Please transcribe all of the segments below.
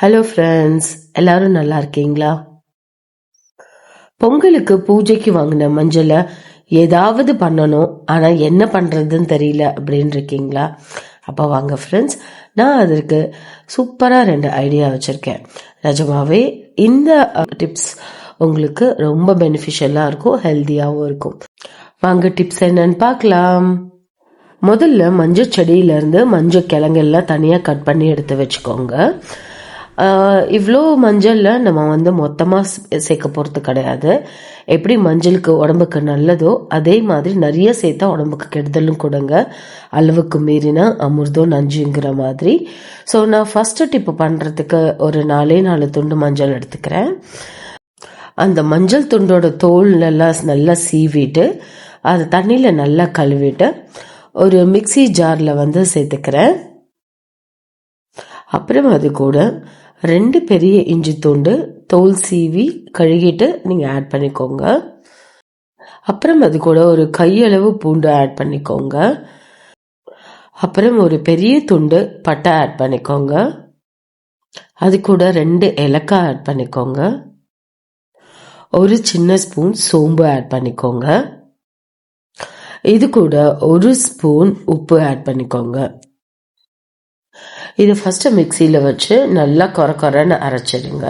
Hello friends எல்லாரும் நல்லா இருக்கீங்களா? பொங்கலுக்கு பூஜைக்கு வாங்கின மஞ்சளை ஏதாவது பண்ணணும். ஆனால் என்ன பண்ணுறதுன்னு தெரியல அப்படின்னு இருக்கீங்களா? அப்போ வாங்க ஃப்ரெண்ட்ஸ் நான் அதற்கு சூப்பராக ரெண்டு ஐடியா வச்சுருக்கேன். நிஜமாவே இந்த டிப்ஸ் உங்களுக்கு ரொம்ப பெனிஃபிஷியலாக இருக்கும் ஹெல்த்தியாகவும் இருக்கும். வாங்க டிப்ஸ் என்னன்னு பார்க்கலாம். முதல்ல மஞ்சள் செடியிலேருந்து மஞ்சள் கிழங்கெல்லாம் தனியாக கட் பண்ணி எடுத்து வச்சுக்கோங்க. இவ்வளோ மஞ்சளில் நம்ம வந்து மொத்தமாக சேர்க்க போகிறது கிடையாது. எப்படி மஞ்சளுக்கு உடம்புக்கு நல்லதோ அதே மாதிரி நிறைய சேர்த்தா உடம்புக்கு கெடுதலும் கொடுங்க. அளவுக்கு மீறினா அமிர்தம் நஞ்சுங்கிற மாதிரி. ஸோ நான் ஃபஸ்ட்டு டிப்பு பண்ணுறதுக்கு ஒரு நாலே நாலு துண்டு மஞ்சள் எடுத்துக்கிறேன். அந்த மஞ்சள் துண்டோட தோல் நல்லா நல்லா சீவிட்டு அதை தண்ணியில் நல்லா கழுவிட்டு ஒரு மிக்சி ஜாரில் வந்து சேர்த்துக்கிறேன். அப்புறம் அது கூட ரெண்டு பெரிய இஞ்சி துண்டு தோல் சீவி கழுகிட்டு நீங்கள் ஆட் பண்ணிக்கோங்க. அப்புறம் அது கூட ஒரு கையளவு பூண்டு ஆட் பண்ணிக்கோங்க. அப்புறம் ஒரு பெரிய துண்டு பட்டை ஆட் பண்ணிக்கோங்க. அது கூட ரெண்டு ஏலக்காய் ஆட் பண்ணிக்கோங்க. ஒரு சின்ன ஸ்பூன் சோம்பு ஆட் பண்ணிக்கோங்க. இது கூட ஒரு ஸ்பூன் உப்பு ஆட் பண்ணிக்கோங்க. இது ஃபஸ்ட்டு மிக்சியில் வச்சு நல்லா கொர கொரன்னு அரைச்சிடுங்க.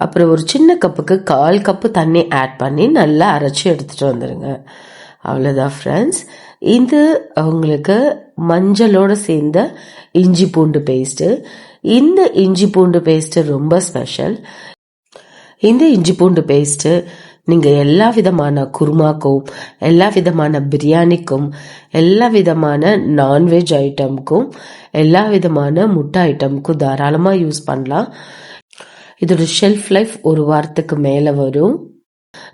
அப்புறம் ஒரு சின்ன கப்புக்கு கால் கப்பு தண்ணி ஆட் பண்ணி நல்லா அரைச்சி எடுத்துகிட்டு வந்துடுங்க அவ்வளோதான் ஃப்ரெண்ட்ஸ் இது அவங்களுக்கு மஞ்சளோடு சேர்ந்த இஞ்சி பூண்டு பேஸ்ட்டு இந்த இஞ்சி பூண்டு பேஸ்ட்டு ரொம்ப ஸ்பெஷல் இந்த இஞ்சி பூண்டு பேஸ்ட்டு நீங்கள் எல்லா விதமான குருமாக்கும் எல்லா விதமான பிரியாணிக்கும் எல்லா விதமான நான்வெஜ் ஐட்டமுக்கும் எல்லா விதமான முட்டை ஐட்டமுக்கும் தாராளமாக யூஸ் பண்ணலாம். இதோட ஷெல்ஃப் லைஃப் ஒரு வாரத்துக்கு மேலே வரும்.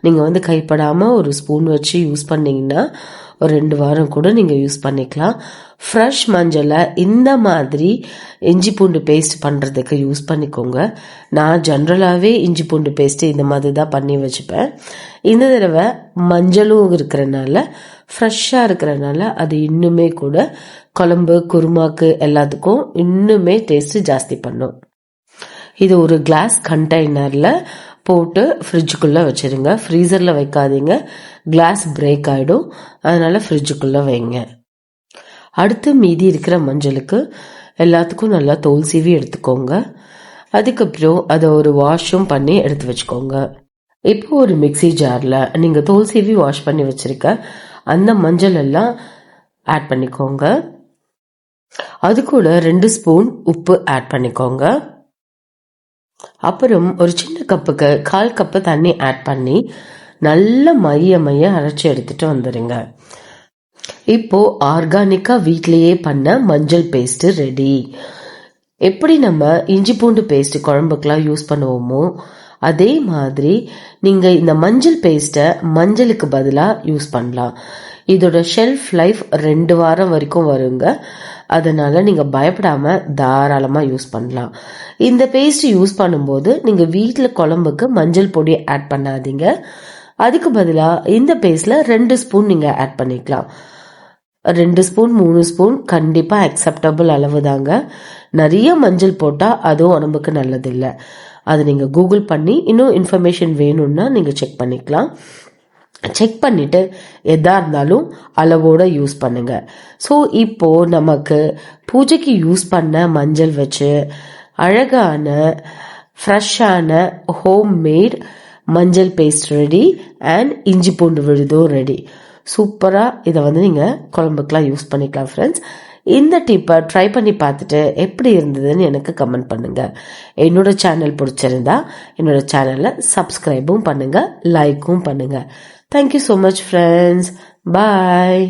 நீங்கள் வந்து கைப்படாமல் ஒரு ஸ்பூன் வச்சு யூஸ் பண்ணிங்கன்னா ஒரு ரெண்டு வாரம் கூட நீங்கள் யூஸ் பண்ணிக்கலாம். ஃப்ரெஷ் மஞ்சளை இந்த மாதிரி இஞ்சி பூண்டு பேஸ்ட் பண்ணுறதுக்கு யூஸ் பண்ணிக்கோங்க. நான் ஜென்ரலாகவே இஞ்சி பூண்டு பேஸ்ட்டு இந்த மாதிரி தான் பண்ணி வச்சுப்பேன். இந்த தடவை மஞ்சளும் இருக்கிறனால ஃப்ரெஷ்ஷாக இருக்கிறனால அது இன்னுமே கூட குழம்பு குருமாக்கு எல்லாத்துக்கும் இன்னுமே டேஸ்ட்டு ஜாஸ்தி பண்ணும். இது ஒரு கிளாஸ் கண்டெய்னரில் போட்டு ஃப்ரிட்ஜுக்குள்ளே வச்சுருங்க. ஃப்ரீசரில் வைக்காதீங்க. கிளாஸ் பிரேக் ஆகிடும் அதனால் ஃப்ரிட்ஜுக்குள்ளே வைங்க. அடுத்து மீதி இருக்கிற மஞ்சளுக்கு எல்லாத்துக்கும் நல்லா தோல் சீவி எடுத்துக்கோங்க. அதுக்கப்புறம் அதை ஒரு வாஷும் பண்ணி எடுத்து வச்சுக்கோங்க. இப்போ ஒரு மிக்சி ஜாரில் நீங்கள் தோல் சீவி வாஷ் பண்ணி வச்சுருக்க அந்த மஞ்சள் எல்லாம் ஆட் பண்ணிக்கோங்க. அது கூட ரெண்டு ஸ்பூன் உப்பு ஆட் பண்ணிக்கோங்க. அப்புறம் ஒரு சின்ன கப்புக்கு கால் கப்பு தண்ணி ஆட் பண்ணி நல்ல மைய மைய அரைச்சி எடுத்துட்டு வந்துடுங்க இப்போ ஆர்கானிக்கா வீட்லேயே பண்ண மஞ்சள் பேஸ்ட் ரெடி எப்படி நம்ம இஞ்சி பூண்டு பேஸ்ட் குழம்புக்கெல்லாம் யூஸ் பண்ணுவோமோ அதே மாதிரி நீங்க இந்த மஞ்சள் பேஸ்ட்டை மஞ்சளுக்கு பதிலாக யூஸ் பண்ணலாம். இதோட ஷெல்ஃப் லைஃப் ரெண்டு வாரம் வரைக்கும் வருங்க. அதனால் நீங்கள் பயப்படாமல் தாராளமாக யூஸ் பண்ணலாம். இந்த பேஸ்ட் யூஸ் பண்ணும்போது நீங்கள் வீட்டில் குழம்புக்கு மஞ்சள் பொடி ஆட் பண்ணாதீங்க. அதுக்கு பதிலாக இந்த பேஸ்டில் ரெண்டு ஸ்பூன் நீங்கள் ஆட் பண்ணிக்கலாம். ரெண்டு ஸ்பூன் மூணு ஸ்பூன் கண்டிப்பாக அக்செப்டபுள் அளவு தாங்க நிறைய மஞ்சள் போட்டால் அதுவும் உடம்புக்கு நல்லதில்லை. அது நீங்கள் கூகுள் பண்ணி இன்னும் இன்ஃபர்மேஷன் வேணும்னா நீங்கள் செக் பண்ணிக்கலாம். செக் பண்ணிட்டு எதாக இருந்தாலும் அளவோட யூஸ் பண்ணுங்க. ஸோ இப்போ நமக்கு பூஜைக்கு யூஸ் பண்ண மஞ்சள் வச்சு அழகான ஃப்ரெஷ்ஷான ஹோம் மேட் மஞ்சள் பேஸ்ட் ரெடி அண்ட் இஞ்சி பூண்டு விழுதும் ரெடி சூப்பராக இதை வந்து நீங்கள் குழம்புக்கெலாம் யூஸ் பண்ணிக்கலாம் ஃப்ரெண்ட்ஸ் இந்த டிப்பை ட்ரை பண்ணி பார்த்துட்டு எப்படி இருந்ததுன்னு எனக்கு கமெண்ட் பண்ணுங்கள் என்னோட சேனல் பிடிச்சிருந்தா என்னோட சேனலை சப்ஸ்கிரைபும் பண்ணுங்கள் லைக்கும் பண்ணுங்கள் thank you so much friends bye